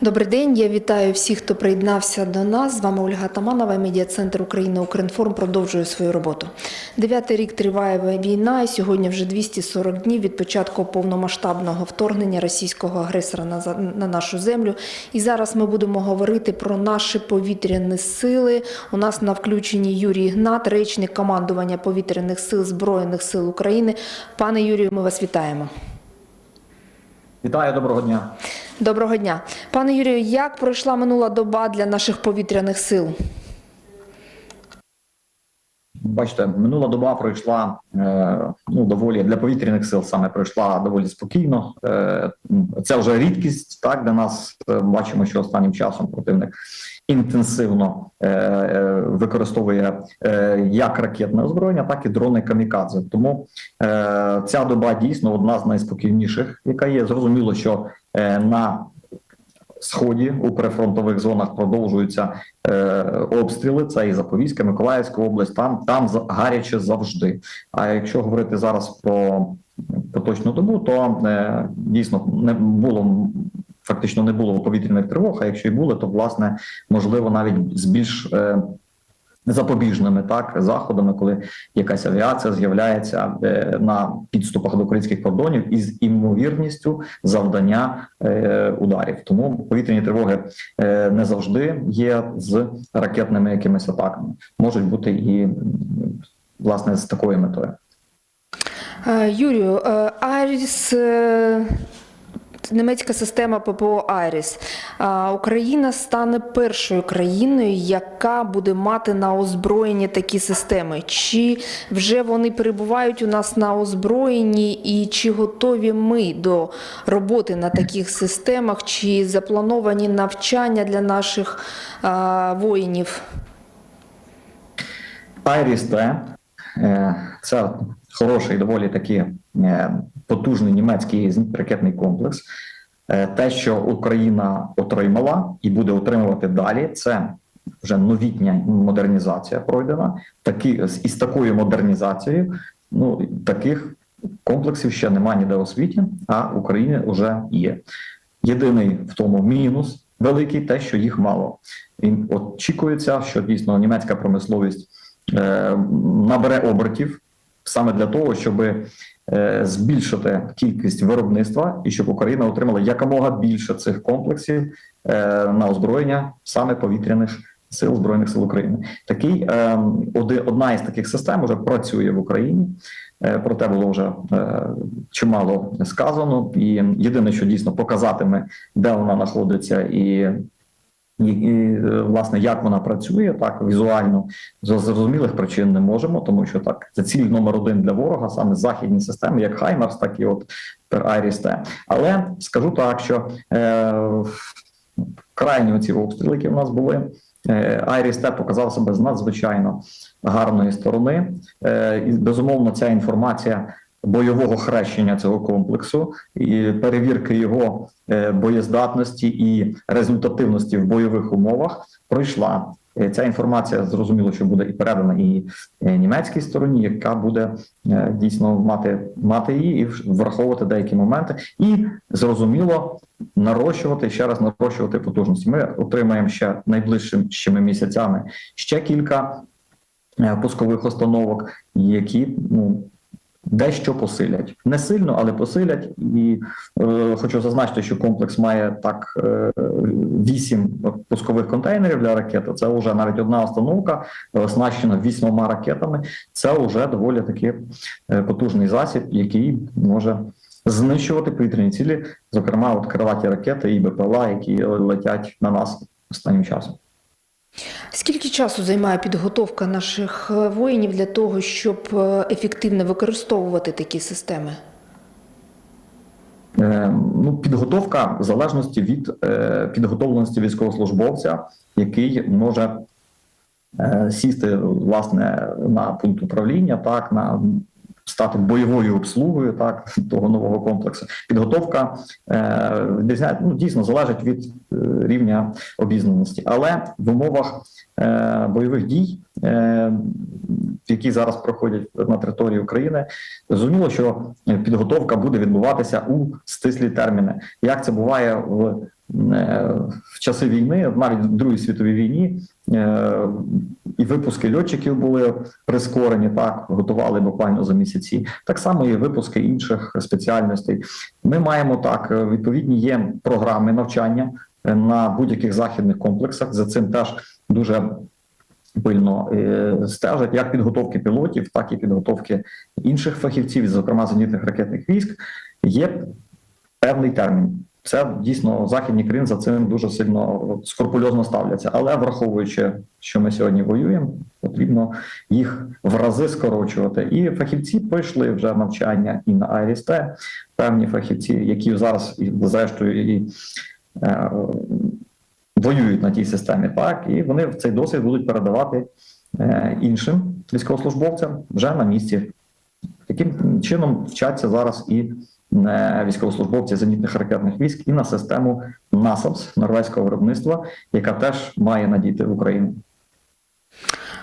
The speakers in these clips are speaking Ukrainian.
Добрий день. Я вітаю всіх, хто приєднався до нас. З вами Ольга Таманова, медіа-центр Україна Укрінформ продовжує свою роботу. Дев'ятий рік триває війна, і сьогодні вже 240 днів від початку повномасштабного вторгнення російського агресора на нашу землю. І зараз ми будемо говорити про наші повітряні сили. У нас на включенні Юрій Гнат, речник командування повітряних сил Збройних сил України. Пане Юрію, ми вас вітаємо. Вітаю, доброго дня. Доброго дня, пане Юрію. Як пройшла минула доба для наших повітряних сил? Бачите, минула доба пройшла е, ну доволі для повітряних сил саме пройшла доволі спокійно. Е, це вже рідкість. Так для нас Е, бачимо, що останнім часом противник інтенсивно використовує як ракетне озброєння, так і дрони камікадзе. Тому ця доба дійсно одна з найспокійніших, яка є. Зрозуміло, що на сході у прифронтових зонах продовжуються е, обстріли. Це і Запорізька, Миколаївська область. Там там гаряче завжди. А якщо говорити зараз про поточну добу, то е, дійсно не було. Фактично не було повітряних тривог. А якщо і були, то власне можливо навіть з більш е, запобіжними так заходами, коли якась авіація з'являється е, на підступах до українських кордонів із імовірністю завдання е, ударів. Тому повітряні тривоги е, не завжди є з ракетними якимись атаками, можуть бути і власне з такою метою. Юрію, е, Німецька система ППО Айріс. Україна стане першою країною, яка буде мати на озброєнні такі системи. Чи вже вони перебувають у нас на озброєнні, і чи готові ми до роботи на таких системах, чи заплановані навчання для наших а, воїнів? Айріс Т е, це хороший, доволі таки е, потужний німецький ракетний комплекс. Е, Те, що Україна отримала і буде отримувати далі, це вже новітня модернізація пройдена. Такі із такою модернізацією, ну таких комплексів ще немає ніде у світі, а в вже є. Єдиний в тому мінус великий, те, що їх мало. І очікується, що дійсно німецька промисловість е, набере обертів саме для того, щоб е, збільшити кількість виробництва і щоб Україна отримала якомога більше цих комплексів е, на озброєння саме повітряних сил збройних сил України. Такий е, оди- одна із таких систем вже працює в Україні. Е, Про те було вже чимало сказано, і єдине, що дійсно показатиме, де вона знаходиться, і і, і е, власне як вона працює так візуально з зрозумілих причин не можемо, тому що так це ціль номер один для ворога, саме західні системи, як Хаймарс, так і от Айріс Т. Але скажу так, що е, крайні оці обстріли, які в нас були, Айріс Т показав себе з надзвичайно гарної сторони. Е, і безумовно, ця інформація. Бойового хрещення цього комплексу і перевірки його е, боєздатності і результативності в бойових умовах пройшла. Е, Ця інформація зрозуміло, що буде і передана і е, німецькій стороні, яка буде дійсно мати мати її і враховувати деякі моменти, і зрозуміло нарощувати ще раз нарощувати потужності. Ми отримаємо ще найближчими місяцями ще кілька пускових установок, які ну. Дещо посилять не сильно, але посилять. І е, хочу зазначити, що комплекс має так е, вісім пускових контейнерів для ракети. Це вже навіть одна установка е, оснащена вісьмома ракетами. Це вже доволі таки е, потужний засіб, який може знищувати повітряні цілі, зокрема, от крилаті ракети і БПЛА, які летять на нас останнім часом. Скільки часу займає підготовка наших е, воїнів для того, щоб е, ефективно використовувати такі системи? Е, Ну, підготовка в залежності від підготовленості військовослужбовця, який може сісти власне на пункт управління, так на стати бойовою обслугою так того нового комплексу. Підготовка е, ну, дійсно залежить від е, рівня обізнаності, але в умовах е, бойових дій, е, які зараз проходять на території України, зрозуміло, що підготовка буде відбуватися у стислі терміни. Як це буває в в часи війни, навіть в Другій світовій війні, е, і випуски льотчиків були прискорені, так готували буквально за місяці. Так само і випуски інших спеціальностей. Ми маємо так е, відповідні є програми навчання е, на будь-яких західних комплексах. За цим теж дуже пильно е, стежать як підготовки пілотів, так і підготовки інших фахівців, зокрема зенітних ракетних військ. Є певний термін. Це дійсно західні країни за цим дуже сильно скрупульозно ставляться. Але враховуючи, що ми сьогодні воюємо, потрібно їх в рази скорочувати. І фахівці пройшли вже навчання і на АРСТ, певні фахівці, які зараз зрештою і е, воюють на тій системі, так і вони в цей досвід будуть передавати е, іншим військовослужбовцям вже на місці. Таким чином вчаться зараз і е, військовослужбовці зенітних ракетних військ і на систему НАСАМС норвезького виробництва, яка теж має надійти в Україну.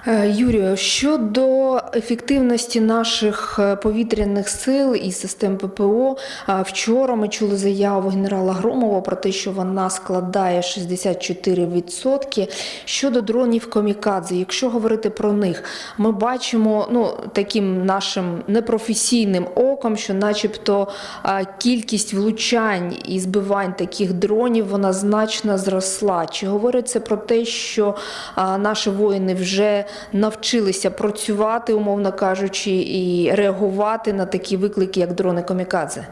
Е, Юрію, щодо ефективності наших е, повітряних сил і систем ППО, вчора ми чули заяву генерала Громова про те, що вона складає 64%. Щодо дронів Комікадзе, якщо говорити про них, ми бачимо ну, таким нашим непрофесійним оком, що начебто кількість влучань і збивань таких дронів вона значно зросла. Чи говорить це про те, що наші воїни вже навчилися працювати, умовно кажучи, і реагувати на такі виклики, як дрони Комікадзе?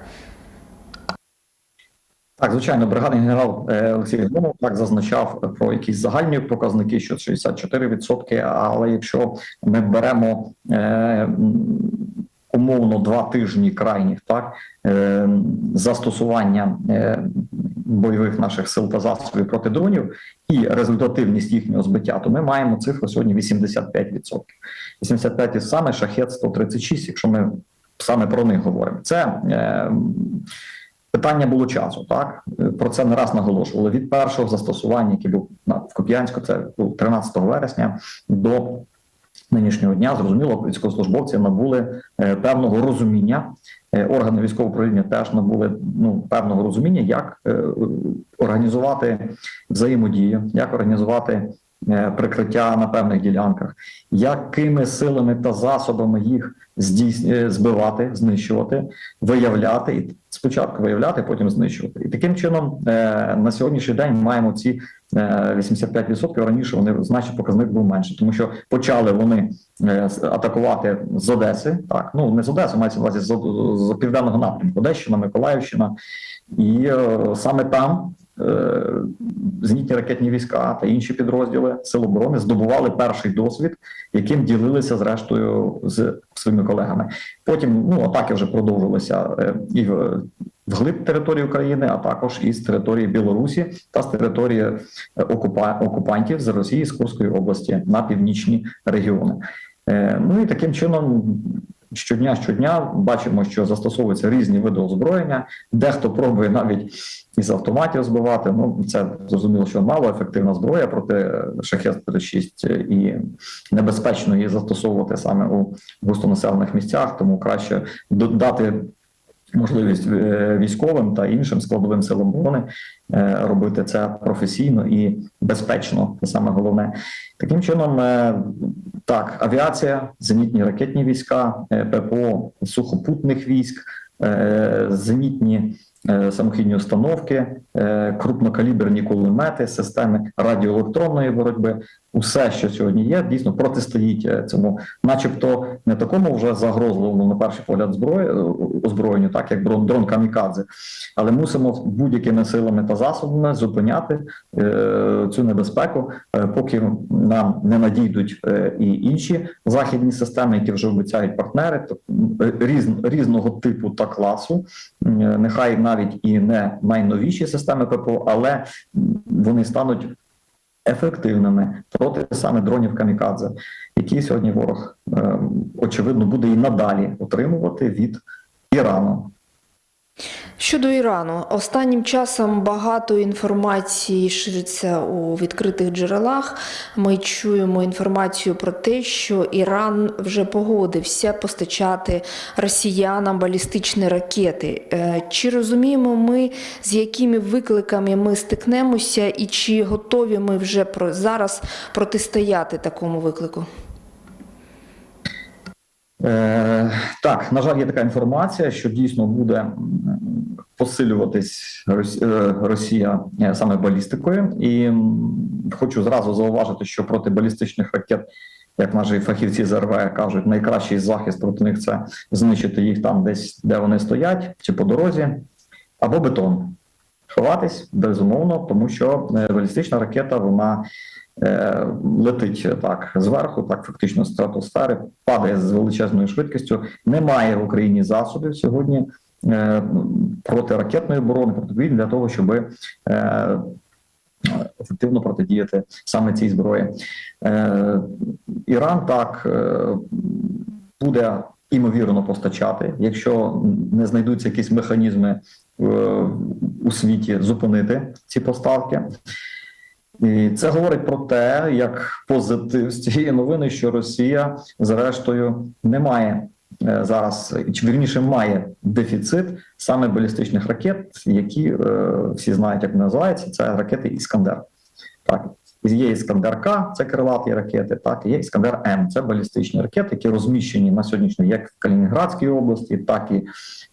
Так, звичайно, бригадний генерал е, Олексій Громов так зазначав про якісь загальні показники, що 64%, Але якщо ми беремо е, умовно два тижні крайніх, так е, застосування е, бойових наших сил та засобів проти дронів і результативність їхнього збиття, то ми маємо цифру сьогодні 85%. 85% і саме шахет 136, якщо ми саме про них говоримо. Це е, Питання було часу, так про це не раз наголошували від першого застосування, який був в Коп'янську, це був 13 вересня до нинішнього дня. Зрозуміло, військовослужбовці набули е, певного розуміння. е, Органи військового управління теж набули ну певного розуміння, як е, організувати взаємодію, як організувати прикриття на певних ділянках, якими силами та засобами їх е, збивати, знищувати, виявляти і спочатку виявляти, потім знищувати. І таким чином е, на сьогоднішній день маємо ці е, 85%. Раніше вони значить показник був менше, тому що почали вони е, атакувати з Одеси. Так, ну не з Одеси, мається увазі з, з південного напрямку, Одещина, Миколаївщина, і е, саме там. Е, Зенітні ракетні війська та інші підрозділи Сил оборони здобували перший досвід, яким ділилися зрештою з своїми колегами. Потім ну атаки вже продовжилися е, і в вглиб території України, а також із території Білорусі та з території е, окупа... окупантів з Росії з Курської області на північні регіони. Ну і таким чином. Щодня щодня бачимо, що застосовуються різні види озброєння. Дехто пробує навіть із автоматів збивати. Ну це зрозуміло, що мало ефективна зброя проти шахет 36 і небезпечно її застосовувати саме у густонаселених місцях, тому краще додати можливість е, військовим та іншим складовим силам оборони е, робити це професійно і безпечно. Це саме головне. Таким чином, е, так, авіація, зенітні ракетні війська, е, ППО сухопутних військ, е, зенітні е, самохідні установки, крупнокаліберні кулемети, системи радіоелектронної боротьби. Усе, що сьогодні є, дійсно протистоїть е, цьому, начебто, не такому вже загрозливому на перший погляд зброї е, озброєнню, так як дрон, дрон камікадзе, але мусимо будь-якими силами та засобами зупиняти е, цю небезпеку, е, поки нам не надійдуть е, і інші західні системи, які вже обіцяють партнери, то е, різ, різного типу та класу, е, нехай навіть і не найновіші системи ППО, але вони стануть ефективними проти саме дронів камікадзе, які сьогодні ворог е, очевидно буде і надалі отримувати від Ірану. Щодо Ірану, останнім часом багато інформації шириться у відкритих джерелах. Ми чуємо інформацію про те, що Іран вже погодився постачати росіянам балістичні ракети. Е, Чи розуміємо ми, з якими викликами ми стикнемося, і чи готові ми вже зараз протистояти такому виклику? Е, так, на жаль, є така інформація, що дійсно буде посилюватись е, Росія е, саме балістикою, і хочу зразу зауважити, що проти балістичних ракет, як наші фахівці з РВ кажуть, найкращий захист проти них це знищити їх там, десь де вони стоять, чи по дорозі, або бетон. Ховатись безумовно, тому що е, балістична ракета вона е, летить так зверху, так фактично стратосфери, падає з величезною швидкістю. Немає в Україні засобів сьогодні протиракетної оборони, протиповітря для того, щоб е, ефективно протидіяти саме цій зброї. Е, Іран так е, буде імовірно постачати, якщо не знайдуться якісь механізми е, у світі зупинити ці поставки. І це говорить про те, як позитив з цієї новини, що Росія, зрештою, не має е, зараз, чи вірніше має дефіцит саме балістичних ракет, які е, всі знають, як називаються. Це ракети Іскандер. Так, є Іскандер К, це крилаті ракети, так є Іскандер М, це балістичні ракети, які розміщені на сьогоднішній як в Калінінградській області, так і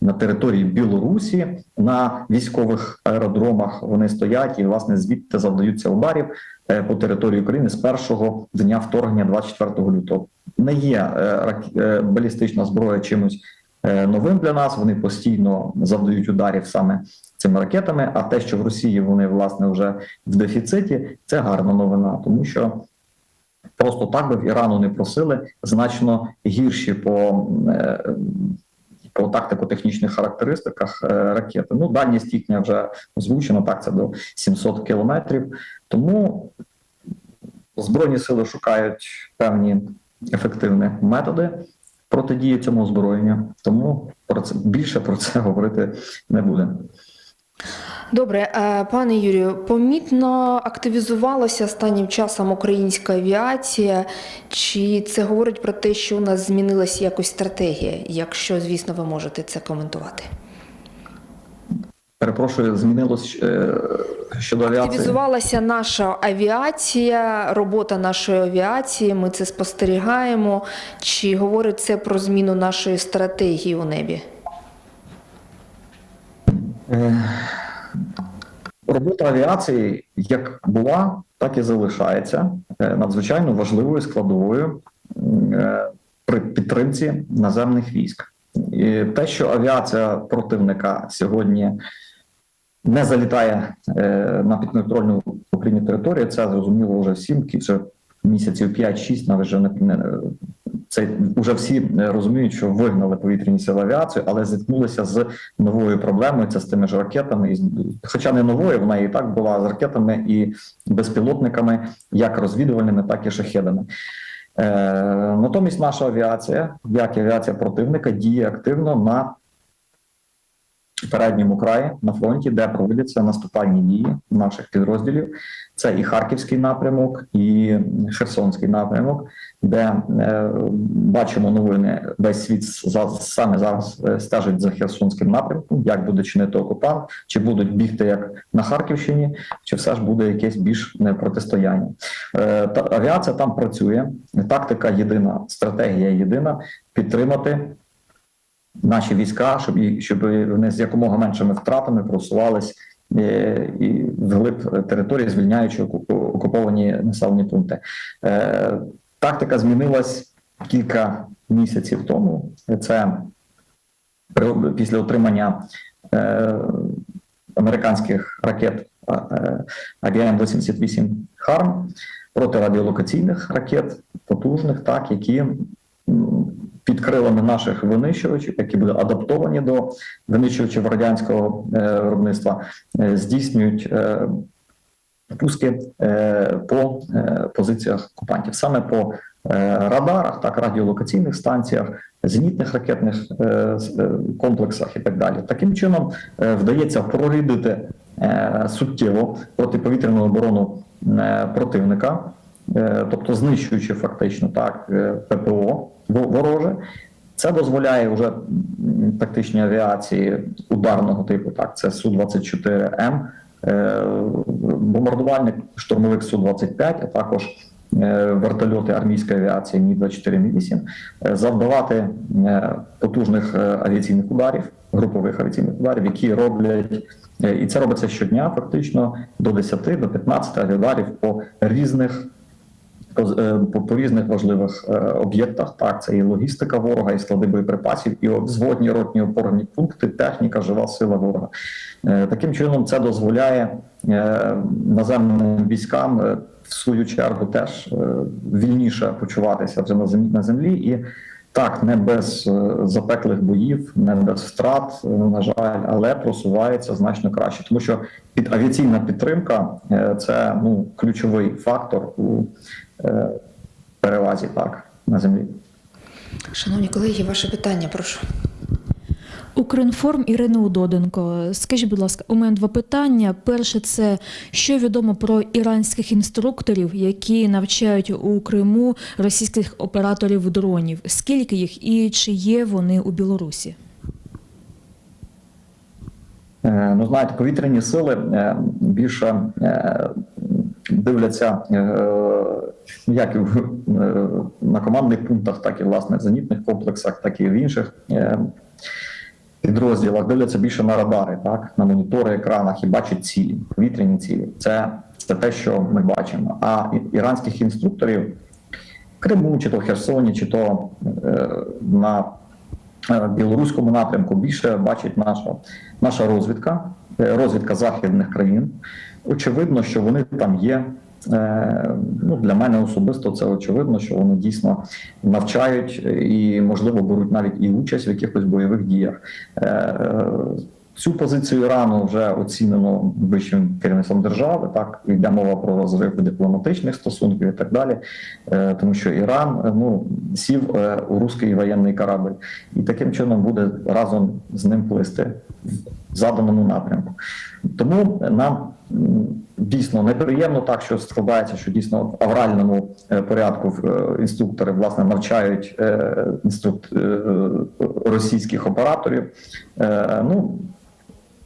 на території Білорусі на військових аеродромах. Вони стоять і власне звідти завдаються ударів е, по території України з першого дня вторгнення 24 лютого. Не є е, е, балістична зброя чимось е, новим для нас. Вони постійно завдають ударів саме цими ракетами. А те, що в Росії вони власне вже в дефіциті, це гарна новина, тому що. Просто так би в Ірану не просили значно гірші по, по тактико-технічних характеристиках ракети. Ну, дальність їхня вже озвучена, так це до 700 кілометрів. Тому Збройні сили шукають певні ефективні методи протидії цьому озброєнню. Тому про це більше про це говорити не будемо. Добре, е, пане Юрію, помітно активізувалася останнім часом українська авіація. Чи це говорить про те, що у нас змінилася якось стратегія? Якщо, звісно, ви можете це коментувати. Перепрошую, змінилось е, щодо авіації. Активізувалася наша авіація, робота нашої авіації. Ми це спостерігаємо. Чи говорить це про зміну нашої стратегії у небі? Е, Робота авіації як була, так і залишається е, надзвичайно важливою складовою при підтримці наземних військ. І те, що авіація противника сьогодні не залітає е, на підконтрольну Україні територію, це зрозуміло вже всім. Вже місяців 5-6 навіть вже не, це вже всі е, розуміють, що вигнали повітряні сили авіацію, але зіткнулися з новою проблемою. Це з тими ж ракетами, і хоча не новою, вона і так була з ракетами і безпілотниками, як розвідувальними, так і шахедами. Е, натомість наша авіація, як і авіація противника, діє активно на передньому краї на фронті, де проводяться наступальні дії наших підрозділів. Це і Харківський напрямок, і Херсонський напрямок, де е, бачимо новини. Весь світ за, саме зараз е, стежить за Херсонським напрямком, як буде чинити окупант, чи будуть бігти як на Харківщині, чи все ж буде якесь більш протистояння. Е, та авіація там працює. Тактика єдина, стратегія єдина підтримати наші війська, щоб і- щоб вони з якомога меншими втратами просувались е, і вглиб території, звільняючи оку- окуповані населені пункти. Е, Тактика змінилась кілька місяців тому. Це після отримання е, американських ракет е, AGM-88 «Харм» протирадіолокаційних ракет, потужних, так, які під крилами наших винищувачів, які були адаптовані до винищувачів радянського е, виробництва, е, здійснюють е, пуски по позиціях окупантів, саме по радарах, так радіолокаційних станціях, зенітних ракетних комплексах і так далі. Таким чином вдається прорідити суттєво протиповітряну оборону противника, тобто знищуючи фактично так ППО вороже. Це дозволяє вже тактичній авіації ударного типу, так, це Су-24М, е, бомбардувальник штурмовик Су-25, а також е, вертольоти армійської авіації Мі-24, Мі-8, е, завдавати е, потужних авіаційних ударів, групових авіаційних ударів, які роблять, і це робиться щодня, фактично до 10 до 15 авіударів по різних е, по, по різних важливих е, об'єктах. Так, це і логістика ворога, і склади боєприпасів, і взводні ротні опорні пункти, техніка, жива сила ворога. Е, Таким чином, це дозволяє наземним військам в свою чергу теж вільніше почуватися вже на землі на землі і. Так, не без е, запеклих боїв, не без втрат, е, на жаль, але просувається значно краще, тому що під авіаційна підтримка е, це ну ключовий фактор у перевазі так на землі. Шановні колеги, ваше питання, прошу. Укрінформ Ірина Удоденко. Скажіть, будь ласка, у мене два питання. Перше, це що відомо про іранських інструкторів, які навчають у Криму російських операторів дронів. Скільки їх і чи є вони у Білорусі? Е, Ну, знаєте, повітряні сили е, більше е, дивляться як і на командних пунктах, так і власне в зенітних комплексах, так і в інших підрозділах. Дивляться більше на радари, так на монітори екранах і бачать цілі, повітряні цілі. Це, це те, що ми бачимо. А іранських інструкторів в Криму, чи то в Херсоні, чи то е, на е, білоруському напрямку більше бачить наша, наша розвідка, е, розвідка західних країн. Очевидно, що вони там є. Е, Ну, для мене особисто це очевидно, що вони дійсно навчають і, можливо, беруть навіть і участь в якихось бойових діях. Е, Цю позицію Ірану вже оцінено вищим керівництвом держави. Так йде мова про розрив дипломатичних стосунків і так далі. Е, Тому що Іран е, ну сів е, у руський воєнний корабль, і таким чином буде разом з ним плисти в заданому напрямку. Тому нам дійсно неприємно так, що складається, що дійсно в авральному е, порядку е, інструктори власне навчають е, інструк... е, російських операторів. Ну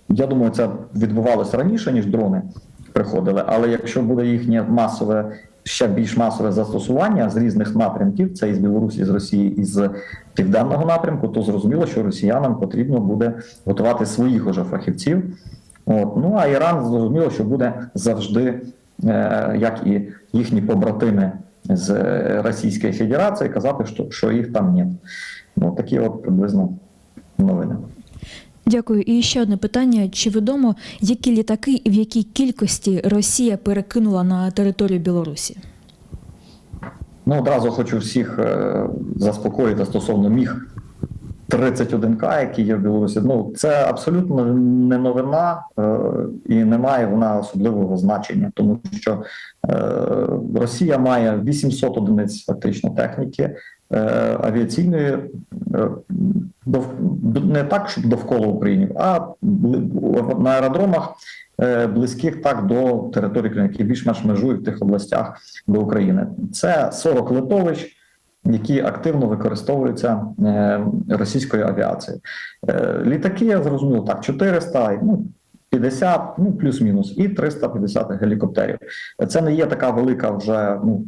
я думаю, це відбувалося раніше, ніж дрони приходили. Але якщо буде їхнє масове, ще більш масове застосування з різних напрямків, це із Білорусі, з Росії і з південного напрямку, то зрозуміло, що росіянам потрібно буде готувати своїх уже фахівців. От. Ну а Іран зрозуміло, що буде завжди, е, як і їхні побратими з Російської Федерації, казати, що, що їх там нет. Ну такі от приблизно новини. Дякую. І ще одне питання: чи відомо, які літаки і в якій кількості Росія перекинула на територію Білорусі? Ну, одразу хочу всіх е, заспокоїти стосовно міг 31К, який є в Білорусі. Ну, це абсолютно не новина е, і не має вона особливого значення, тому що е, Росія має 800 одиниць фактично техніки. е, Авіаційної е, дов- не так, щоб довкола України, а на аеродромах е, близьких так до території які більш-менш межують в тих областях до України. Це 40 литовищ, які активно використовуються е, російською авіацією. Е, Літаки, я зрозумів, так, 400, ну, 50, ну плюс-мінус, і 350 гелікоптерів. Це не є така велика вже ну,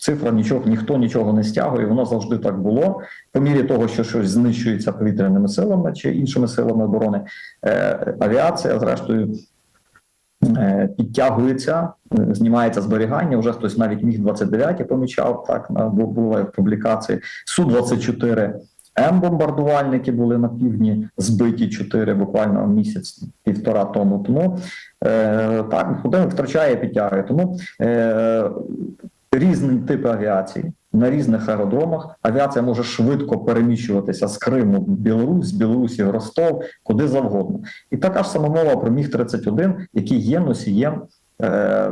цифра, нічого, ніхто нічого не стягує. Воно завжди так було. По мірі того, що щось знищується повітряними силами чи іншими силами оборони, е, авіація, зрештою, підтягується, е, знімається зберігання. Вже хтось навіть міг 29 я помічав так на бу- в публікації. Су 24 М бомбардувальники були на півдні, збиті 4 буквально місяць півтора тому. Тому е, так один втрачає, підтягує. Тому е, різні типи авіації. На різних аеродромах авіація може швидко переміщуватися з Криму в Білорусь, з Білорусі в Ростов, куди завгодно. І така ж сама мова про Міг 31 який є носієм е,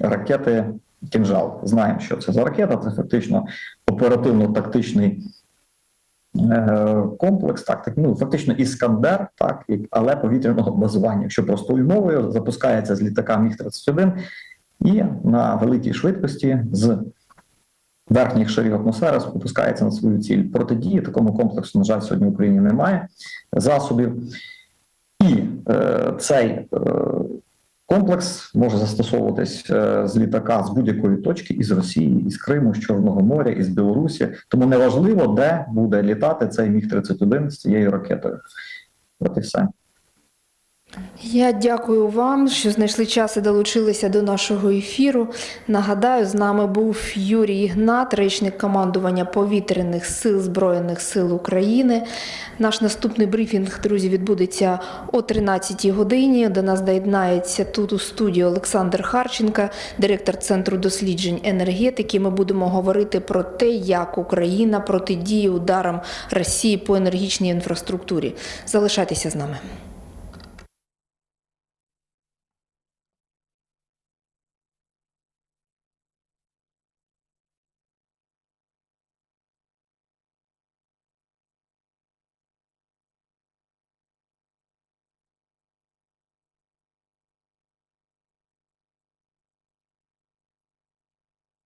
ракети кінжал. Знаємо, що це за ракета. Це фактично оперативно-тактичний е, комплекс, так, ну фактично іскандер, так і- але повітряного базування. Якщо простою мовою запускається з літака Міг 31 і на великій швидкості з верхніх шарів атмосфери спускається на свою ціль. Протидії такому комплексу, на жаль, сьогодні в Україні немає засобів. І е, цей е, комплекс може застосовуватись е, з літака з будь-якої точки із Росії, із Криму, з Чорного моря, із Білорусі. Тому неважливо, де буде літати цей міг 31 з цією ракетою. От і все. Я дякую вам, що знайшли час і долучилися до нашого ефіру. Нагадаю, з нами був Юрій Ігнат, речник командування повітряних сил Збройних сил України. Наш наступний брифінг, друзі, відбудеться о 13-й годині. До нас доєднається тут у студії Олександр Харченка, директор Центру досліджень енергетики. Ми будемо говорити про те, як Україна протидіє ударам Росії по енергічній інфраструктурі. Залишайтеся з нами.